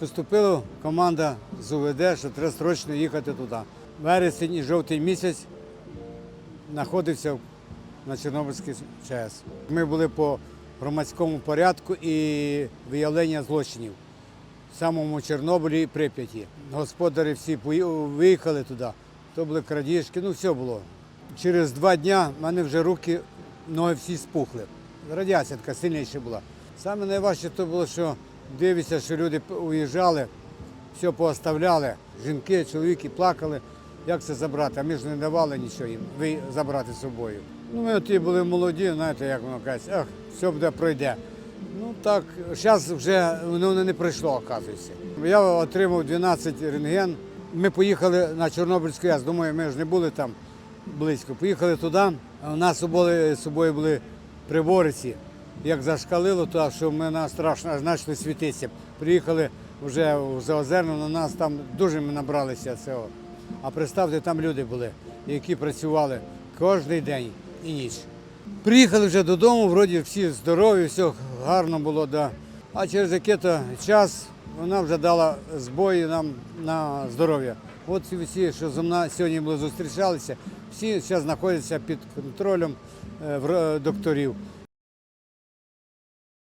Поступила команда з УВД, що треба срочно їхати туди. Вересень і жовтий місяць знаходився на Чорнобильській ЧАЕС. Ми були по громадському порядку і виявлення злочинів в самому Чорнобилі і Прип'яті. Господарі всі виїхали туди, то були крадіжки, ну все було. Через два дні в мене вже руки, ноги всі спухли. Радіація така сильніша була. Саме найважче то було, що дивишся, що люди уїжджали, все пооставляли. Жінки, чоловіки плакали, як це забрати, а ми ж не давали нічого їм забрати з собою. Ну, ми тоді були молоді, знаєте, як воно кажуть, ах, все буде пройде. Ну так, зараз вже воно не пройшло, оказується. Я отримав 12 рентген. Ми поїхали на Чорнобильську АЕС. Думаю, ми ж не були там близько. Поїхали туди. У нас з собою були прибориці. Як зашкалило, то що нас страшно почали світитися. Приїхали вже в Заозерно, на нас там дуже ми набралися цього. А представте, там люди були, які працювали кожен день і ніч. Приїхали вже додому, вроді всі здорові, все гарно було, да. а через який-то час вона вже дала збої нам на здоров'я. От всі, що зі мною сьогодні були зустрічалися, всі зараз знаходяться під контролем е, докторів.